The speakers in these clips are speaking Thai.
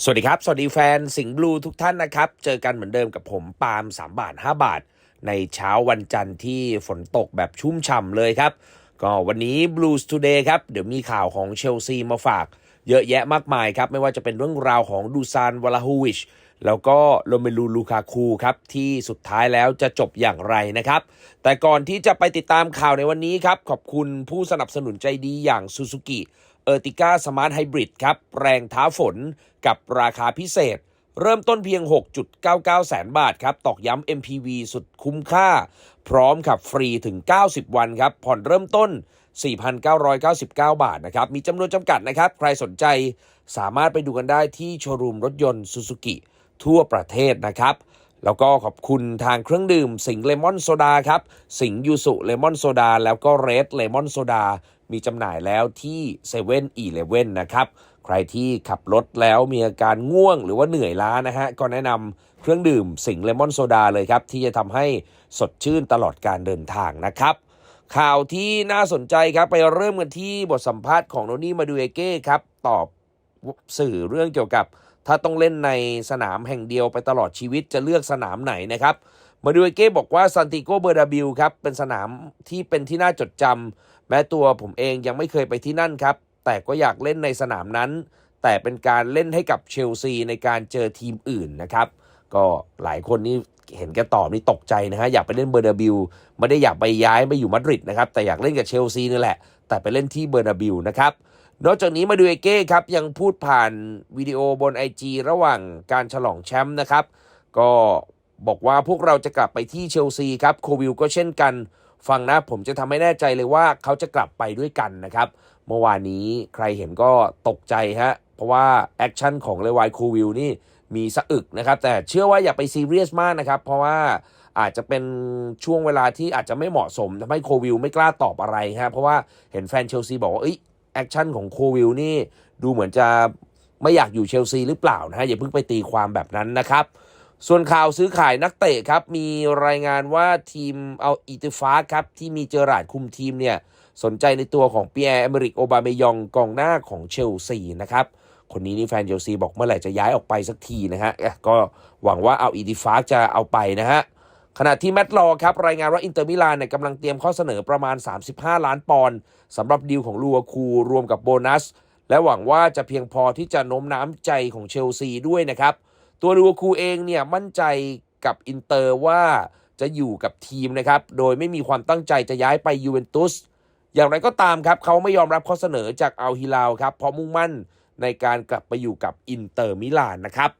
สวัสดีครับ สวัสดีแฟนสิงห์บลูทุกท่านนะครับ เจอกันเหมือนเดิมกับผมปาล์ม3 บาท 5 บาท ในเช้าวันจันทร์ที่ฝนตกแบบชุ่มฉ่ำเลยครับ ก็วันนี้ Blues Today ครับ เดี๋ยวมีข่าวของเชลซีมาฝาก เยอะแยะมากมายครับ ไม่ว่าจะเป็นเรื่องราวของดูซานวลาฮูวิชแล้วก็โรเมลูลูคาคูครับ ที่สุดท้ายแล้วจะจบอย่างไรนะครับ แต่ก่อนที่จะไปติดตามข่าวในวันนี้ครับ ขอบคุณผู้สนับสนุนใจดีอย่างซูซูกิ เออร์ติก้าสมาร์ทไฮบริดครับ แรงท้าฝนกับราคาพิเศษ เริ่มต้นเพียง 6.99 แสนบาทครับ ตอกย้ำ MPV สุดคุ้มค่า พร้อมขับฟรีถึง 90 วันครับ ผ่อนเริ่มต้น 4,999 บาทนะครับ มีจำนวนจำกัดนะครับ ใครสนใจสามารถไปดูกันได้ที่โชว์รูมรถยนต์ซูซูกิทั่วประเทศนะครับ แล้วก็ขอบคุณทางเครื่องดื่มสิงเลมอนโซดาครับ สิงยูสุเลมอนโซดาแล้วก็เรดเลมอนโซดามีจำหน่ายแล้วที่7 e เ e ่ e อนะครับ ใครที่ขับรถแล้วมีอาการง่วงหรือว่าเหนื่อยล้านะฮะ ก็แนะนำเครื่องดื่มสิงเลมอนโซดาเลยครับ ที่จะทำให้สดชื่นตลอดการเดินทางนะครับ ข่าวที่น่าสนใจครับ ไปเริ่มกันที่บทสัมภาษณ์ของโนนี่มาดูเอเก้ครับ ตอบสื่อเรื่องเกี่ยวกับ ถ้าต้องเล่นในสนามแห่งเดียวไปตลอดชีวิตจะเลือกสนามไหนนะครับมาดูเอเก้บอกว่าซันติโกเบอร์ดาบิลครับเป็นสนามที่เป็นที่น่าจดจำแม้ตัวผมเองยังไม่เคยไปที่นั่นครับ แต่ก็อยากเล่นในสนามนั้น แต่เป็นการเล่นให้กับเชลซีในการเจอทีมอื่นนะครับ ก็หลายคนนี่เห็นแกตอบนี่ตกใจนะฮะอยากไปเล่นเบอร์นาบิลไม่ได้อยากไปย้ายไปอยู่มาดริดนะครับแต่อยากเล่นกับเชลซีนี่แหละ แต่ไปเล่นที่เบอร์นาบิลนะครับ นอกจากนี้มาดูเอเก้ครับยังพูดผ่านวิดีโอบน IG ระหว่างการฉลองแชมป์นะครับ ก็บอกว่าพวกเราจะกลับไปที่เชลซีครับโควิลก็เช่นกัน ฟังนะผมจะทำให้แน่ใจเลยว่าเขาจะกลับไปด้วยกันนะครับ เมื่อวานนี้ใครเห็นก็ตกใจฮะ เพราะว่าแอคชั่นของเลวายโควิลนี่มีสะอึกนะครับ แต่เชื่อว่าอย่าไปซีเรียสมากนะครับ เพราะว่าอาจจะเป็นช่วงเวลาที่อาจจะไม่เหมาะสมทำให้โควิลไม่กล้าตอบอะไรฮะเพราะว่าเห็นแฟนเชลซีบอกว่าเอ้ย แอคชั่นของโควิลนี่ดูเหมือนจะไม่อยากอยู่เชลซีหรือเปล่านะฮะอย่าเพิ่งไปตีความแบบนั้นนะครับ ส่วนข่าวซื้อขายนักเตะครับ มีรายงานว่าทีมเอาอิติฟาครับ ที่มีเจอราร์ดคุมทีมเนี่ย สนใจในตัวของเปียร์อเมริกโอบาเมยองกองหน้าของเชลซีนะครับ คนนี้นี่แฟนเชลซีบอกเมื่อไหร่จะย้ายออกไปสักทีนะฮะก็หวังว่าเอาอิติฟาจะเอาไปนะฮะ ขณะที่แมตต์ลอครับรายงานว่าอินเตอร์มิลานเนี่ยกำลังเตรียมข้อเสนอประมาณ 35 ล้านปอนด์สำหรับดีลของลูอาคูรวมกับโบนัส และหวังว่าจะเพียงพอที่จะโน้มน้ำใจของเชลซีด้วยนะครับ ตัวลูอาคูเองเนี่ยมั่นใจกับอินเตอร์ว่าจะอยู่กับทีมนะครับ โดยไม่มีความตั้งใจจะย้ายไปยูเวนตุสอย่างไรก็ตามครับ เขาไม่ยอมรับข้อเสนอจากอัลฮิลาลครับเพราะมุ่งมั่นในการกลับไปอยู่กับอินเตอร์มิลานนะครับ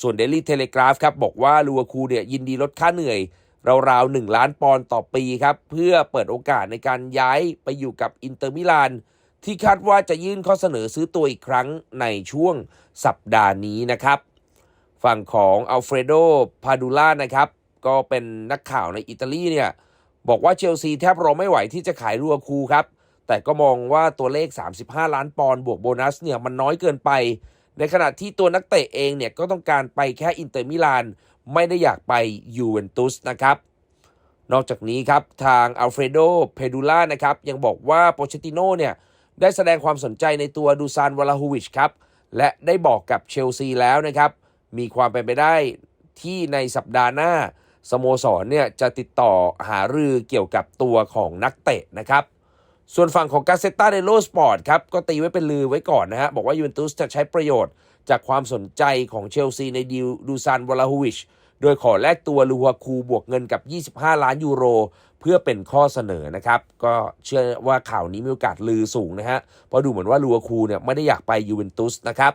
ส่วนเดลี่เทเลกราฟครับบอกว่าลูอาคูเนี่ยยินดีลดค่าเหนื่อย ราวๆ 1 ล้านปอนด์ต่อปีครับ เพื่อเปิดโอกาสในการย้ายไปอยู่กับอินเตอร์มิลานที่คาดว่าจะยื่นข้อเสนอซื้อตัวอีกครั้งในช่วงสัปดาห์นี้นะครับ ฝั่งของอัลเฟรโด พาดูล่านะครับ ก็เป็นนักข่าวในอิตาลีเนี่ยบอกว่าเชลซีแทบรอไม่ไหวที่จะขายลูอาคูครับ แต่ก็มองว่าตัวเลข 35 ล้านปอนด์บวกโบนัสเนี่ยมันน้อยเกินไป ในขณะที่ตัวนักเตะเองเนี่ยก็ต้องการไปแค่อินเตอร์มิลาน ไม่ได้อยากไปยูเวนตุสนะครับนอกจากนี้ครับ ทางอัลเฟรโด เพดูล่านะครับ ยังบอกว่าโปเชติโน่เนี่ย ได้แสดงความสนใจในตัวดูซานวลาฮูวิชครับ และได้บอกกับเชลซีแล้วนะครับ มีความเป็นไปได้ที่ในสัปดาห์หน้า สโมสรเนี่ย จะติดต่อหารือเกี่ยวกับตัวของนักเตะนะครับ ส่วนฝั่งของกาเซต t าเดโลสปอร์ตครับ ก็ตีไว้เป็นลือไว้ก่อนนะฮะ บอกว่ายูเวนตุสจะใช้ประโยชน์จากความสนใจของเชลซีในดีลดูซานวลาฮูวิช โดยขอแลกตัวลูฮาคูบวกเงินกับ 25 ล้านยูโร เพื่อเป็นข้อเสนอนะครับ ก็เชื่อว่าข่าวนี้มีโอกาสลือสูงนะฮะ เพราะดูเหมือนว่าลูฮาคูเนี่ยไม่ได้อยากไปยูเวนตุสนะครับ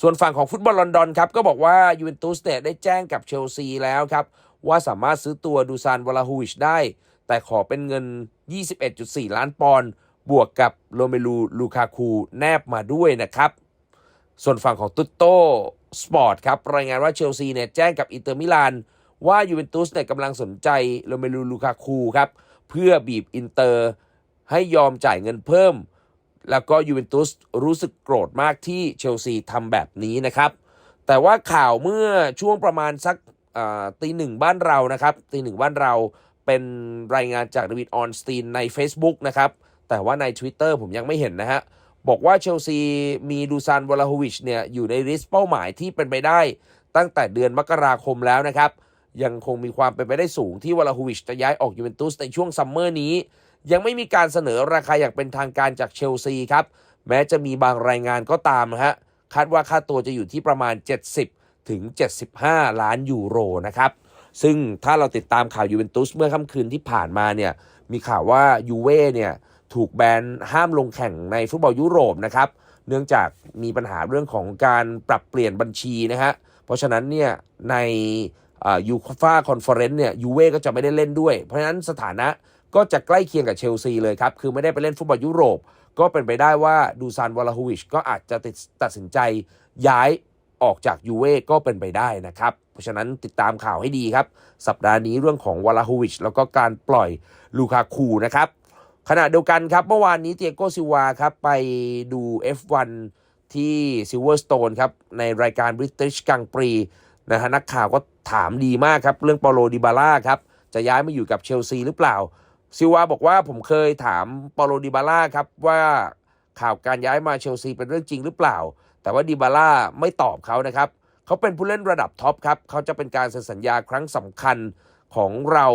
ส่วนฝั่งของฟุตบอลลอนดอนครับก็บอกว่ายูเวนตุสเนี่ยได้แจ้งกับเชลซีแล้วครับว่าสามารถซื้อตัวดูซานวลาฮูวิชได้ แต่ขอเป็นเงิน 21.4 ล้านปอนด์บวกกับโรเมลูลูคาคูแนบมาด้วยนะครับ ส่วนฝั่งของตุตโตสปอร์ตครับ รายงานว่าเชลซีเนี่ยแจ้งกับอินเตอร์มิลานว่ายูเวนตุสเนี่ยกำลังสนใจโรเมลูลูคาคูครับ เพื่อบีบอินเตอร์ให้ยอมจ่ายเงินเพิ่ม แล้วก็ยูเวนตุสรู้สึกโกรธมากที่เชลซีทำแบบนี้นะครับ แต่ว่าข่าวเมื่อช่วงประมาณสักตีหนึ่งบ้านเรานะครับตีหนึ่งบ้านเรา เป็นรายงานจากดวิดออนสตีนใน Facebook นะครับ แต่ว่าใน Twitter ผมยังไม่เห็นนะฮะ บอกว่าเชลซีมีดูซานวลาโฮวิชเนี่ยอยู่ในลิสต์เป้าหมายที่เป็นไปได้ ตั้งแต่เดือนมกราคมแล้วนะครับ ยังคงมีความเป็นไปได้สูงที่วลาโฮวิชจะย้ายออกยูเวนตุสในช่วงซัมเมอร์นี้ ยังไม่มีการเสนอราคาอย่างเป็นทางการจากเชลซีครับ แม้จะมีบางรายงานก็ตามนะฮะคาดว่าค่าตัวจะอยู่ที่ประมาณ 70ถึง75 ล้านยูโรนะครับ ซึ่งถ้าเราติดตามข่าวยูเวนตุสเมื่อค่ำคืนที่ผ่านมาเนี่ยมีข่าวว่ายูเว่เนี่ยถูกแบนห้ามลงแข่งในฟุตบอลยุโรปนะครับเนื่องจากมีปัญหาเรื่องของการปรับเปลี่ยนบัญชีนะฮะเพราะฉะนั้นเนี่ยในยูฟ่าคอนเฟอเรนซ์เนี่ยยูเว่ก็จะไม่ได้เล่นด้วย เพราะฉะนั้นสถานะก็จะใกล้เคียงกับเชลซีเลยครับ คือไม่ได้ไปเล่นฟุตบอลยุโรป ก็เป็นไปได้ว่าดูซานวอลาโฮวิชก็อาจจะตัดสินใจย้าย ออกจากยูเว่ก็เป็นไปได้นะครับ เพราะฉะนั้นติดตามข่าวให้ดีครับ สัปดาห์นี้เรื่องของวลาโฮวิชแล้วก็การปล่อยลูคาคูนะครับขณะเดียวกันครับ เมื่อวานนี้เตียโกซิวาครับ ไปดู F1 ที่ซิลเวอร์สโตนครับ ในรายการ British g r a n d Prix นะฮะนักข่าวก็ถามดีมากครับ เรื่องเปาโลดิบาล่าครับ จะย้ายมาอยู่กับเชลซีหรือเปล่า ซิวาบอกว่าผมเคยถามเปาโลดิบาล่าครับ ว่าข่าวการย้ายมาเชลซีเป็นเรื่องจริงหรือเปล่า แต่ว่าดิบาล่าไม่ตอบเขานะครับ เขาเป็นผู้เล่นระดับท็อปครับ เขาจะเป็นการเซ็นสัญญาครั้งสำคัญของเรา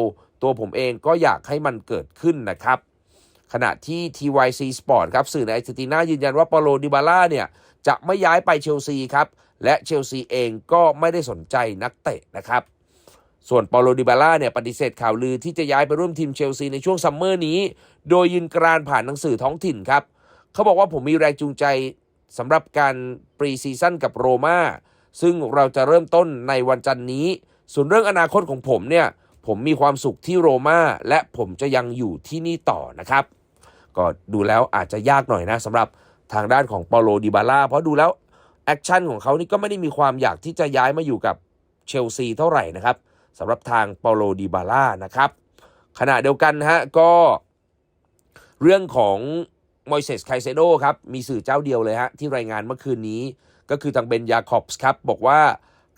ตัวผมเองก็อยากให้มันเกิดขึ้นนะครับ ขณะที่ TYC Sport ครับสื่อในอาร์เจนตินายืนยันว่าเปโลดิบาล่าเนี่ยจะไม่ย้ายไปเชลซีครับ และเชลซีเองก็ไม่ได้สนใจนักเตะนะครับ ส่วนเปโลดิบาล่าเนี่ยปฏิเสธข่าวลือที่จะย้ายไปร่วมทีมเชลซีในช่วงซัมเมอร์นี้ โดยยืนกรานผ่านหนังสือท้องถิ่นครับ เขาบอกว่าผมมีแรงจูงใจ สำหรับการปรีซีซั่นกับโรมาซึ่งเราจะเริ่มต้นในวันจันนี้ ส่วนเรื่องอนาคตของผมเนี่ย ผมมีความสุขที่โรมาและผมจะยังอยู่ที่นี่ต่อนะครับ ก็ดูแล้วอาจจะยากหน่อยนะสำหรับทางด้านของเปาโลดิบาล่าเพราะดูแล้วแอคชั่นของเขานี่ก็ไม่ได้มีความอยากที่จะย้ายมาอยู่กับเชลซีเท่าไหร่นะครับสำหรับทางเปาโลดิบาล่านะครับขณะเดียวกันฮะก็เรื่องของ มอยเซสไคเซโดครับ มีสื่อเจ้าเดียวเลยฮะ ที่รายงานเมื่อคืนนี้ ก็คือทางเบนยาคอบส์ครับ บอกว่า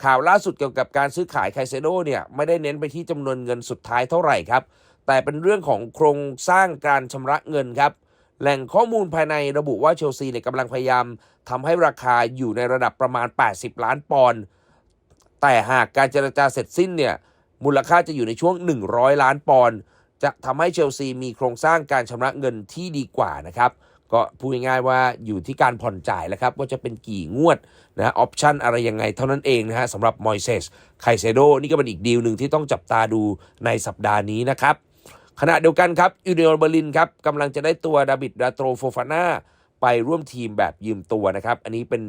ข่าวล่าสุดเกี่ยวกับการซื้อขายไคเซโดเนี่ย ไม่ได้เน้นไปที่จำนวนเงินสุดท้ายเท่าไหร่ครับ แต่เป็นเรื่องของโครงสร้างการชำระเงินครับ แหล่งข้อมูลภายในระบุว่าเชลซีเนี่ยกำลังพยายามทำให้ราคาอยู่ในระดับประมาณ 80 ล้านปอนด์แต่หากการเจรจาเสร็จสิ้นเนี่ยมูลค่าจะอยู่ในช่วง 100 ล้านปอนด์ จะทำให้เชลซีมีโครงสร้างการชำระเงินที่ดีกว่านะครับก็พูดง่ายๆว่าอยู่ที่การผ่อนจ่ายแล้วครับ ว่าจะเป็นกี่งวดนะออปชันอะไรยังไงเท่านั้นเองนะฮะสำหรับมอยเซสไคเซโดนี่ก็เป็นอีกดีลหนึ่งที่ต้องจับตาดูในสัปดาห์นี้นะครับ ขณะเดียวกันครับยูเนียนเบอร์ลินครับกำลังจะได้ตัวดาบิดดาโตรโฟฟาน่าไปร่วมทีมแบบยืมตัวนะครับ อันนี้เป็น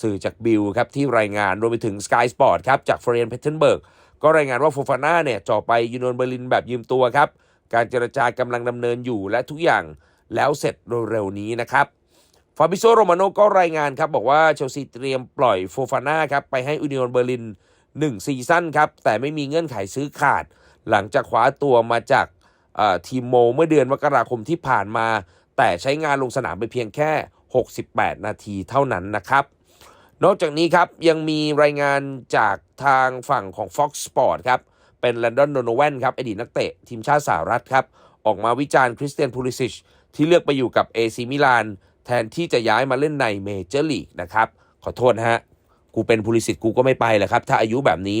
สื่อจากบิลครับที่รายงานรวมไปถึง Sky Sport ครับจากเฟรนเพเทนเบิร์กก็รายงานว่าโฟฟาน่าเนี่ยจ่อไปยูเนียนเบอร์ลินแบบยืมตัวครับ การเจรจากำลังดำเนินอยู่และทุกอย่างแล้วเสร็จเร็วๆนี้นะครับฟาบิโซโรมาโนก็รายงานครับ บอกว่าเชลซีเตรียมปล่อยโฟฟาน่าครับ ไปให้อูนิออนเบอร์ลิน1ซีซั่นครับ แต่ไม่มีเงื่อนไขซื้อขาด หลังจากคว้าตัวมาจากทีมโมเมื่อเดือนมกราคมที่ผ่านมา แต่ใช้งานลงสนามไปเพียงแค่ 68 นาทีเท่านั้นนะครับ นอกจากนี้ครับ ยังมีรายงานจากทางฝั่งของ Fox Sport ครับ เป็นแลนดอนโดนแวนครับอดีตนักเตะทีมชาติสหรัฐครับออกมาวิจารณ์คริสเตียนพูลิซิชที่เลือกไปอยู่กับเอซิมิลานแทนที่จะย้ายมาเล่นในเมเจอร์ลีกนะครับขอโทษนะฮะกูเป็นพูลิสิตกูก็ไม่ไปแหละครับ ถ้าอายุแบบนี้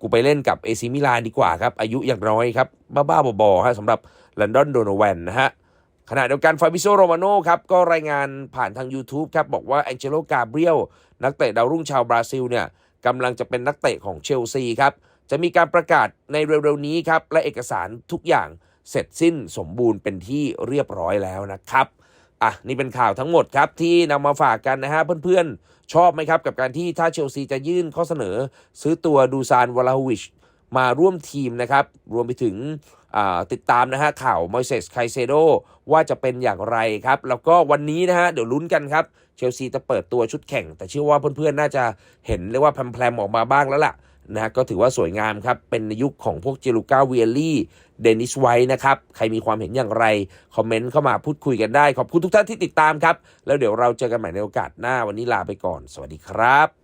กูไปเล่นกับเอซิมิลานดีกว่าครับ อายุอย่างน้อยครับ บ้าๆบอๆฮะสำหรับแลนดอนโดนแวนนะฮะขณะเดียวกันฟาบิโซโรมาโนครับ ก็รายงานผ่านทาง YouTube ครับ บอกว่าแองเจโลกาเบรียลนักเตะดาวรุ่งชาวบราซิลเนี่ยกำลังจะเป็นนักเตะของเชลซีครับ จะมีการประกาศในเร็วๆนี้ครับ และเอกสารทุกอย่างเสร็จสิ้นสมบูรณ์เป็นที่เรียบร้อยแล้วนะครับอะนี่เป็นข่าวทั้งหมดครับ ที่นำมาฝากกันนะฮะเพื่อนๆ ชอบไหมครับ กับการที่ถ้าเชลซีจะยื่นข้อเสนอ ซื้อตัวดูซานวลาวิชมาร่วมทีมนะครับ รวมไปถึงติดตามนะฮะข่าวมอยเซสไคเซโดว่าจะเป็นอย่างไรครับ แล้วก็วันนี้นะฮะเดี๋ยวลุ้นกันครับ เชลซีจะเปิดตัวชุดแข่ง แต่เชื่อว่าเพื่อนๆ น่าจะเห็นเรียกว่าแพรมๆออกมาบ้างแล้วล่ะ นะก็ถือว่าสวยงามครับ เป็นในยุคของพวกเจลูก้าเวียลี่เดนิสไวนะครับ ใครมีความเห็นอย่างไร คอมเมนต์เข้ามาพูดคุยกันได้ ขอบคุณทุกท่านที่ติดตามครับ แล้วเดี๋ยวเราเจอกันใหม่ในโอกาสหน้าวันนี้ลาไปก่อน สวัสดีครับ